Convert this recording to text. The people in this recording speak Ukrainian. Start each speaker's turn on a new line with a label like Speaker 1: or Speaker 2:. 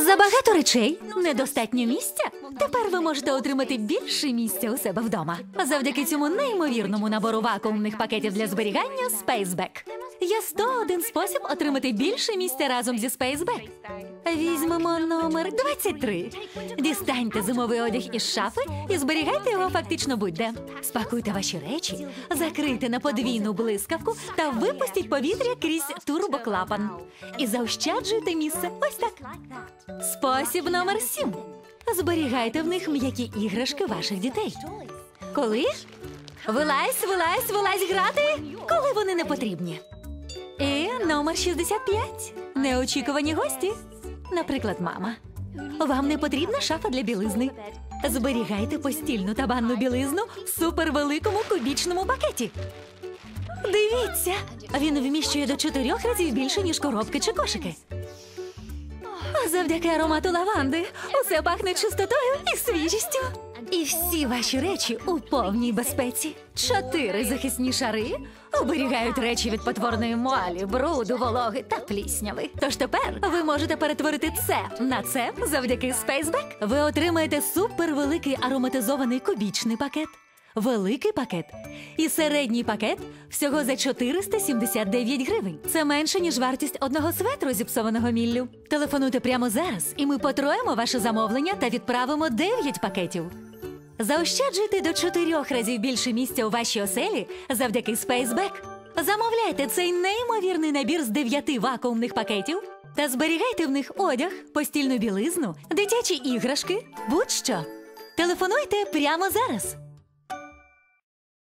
Speaker 1: Забагато речей, недостатньо місця. Тепер ви можете отримати більше місця у себе вдома. Завдяки цьому неймовірному набору вакуумних пакетів для зберігання Spaceback. Є 101 спосіб отримати більше місця разом зі Spaceback. Візьмемо номер 23. Дістаньте зимовий одяг із шафи і зберігайте його фактично будь-де. Спакуйте ваші речі, закрийте на подвійну блискавку та випустіть повітря крізь турбоклапан. І заощаджуйте місце ось так. Спосіб номер 7. Зберігайте в них м'які іграшки ваших дітей. Коли? Вилазь, вилазь, вилазь грати, коли вони не потрібні. Номер 65. Неочікувані гості. Наприклад, мама. Вам не потрібна шафа для білизни. Зберігайте постільну та банну білизну в супервеликому кубічному пакеті. Дивіться, він вміщує до чотирьох разів більше, ніж коробки чи кошики. Завдяки аромату лаванди усе пахне чистотою і свіжістю. І всі ваші речі у повній безпеці. Чотири захисні шари оберігають речі від потворної муалі, бруду, вологи та плісняви. Тож тепер ви можете перетворити це на це завдяки Spaceback. Ви отримаєте супервеликий ароматизований кубічний пакет. Великий пакет і середній пакет всього за 479 гривень. Це менше ніж вартість одного светру зіпсованого міллю. Телефонуйте прямо зараз, і ми потроїмо ваше замовлення та відправимо 9 пакетів. Заощаджуйте до чотирьох разів більше місця у вашій оселі завдяки Spaceback. Замовляйте цей неймовірний набір з дев'яти вакуумних пакетів та зберігайте в них одяг, постільну білизну, дитячі іграшки, будь-що. Телефонуйте прямо зараз.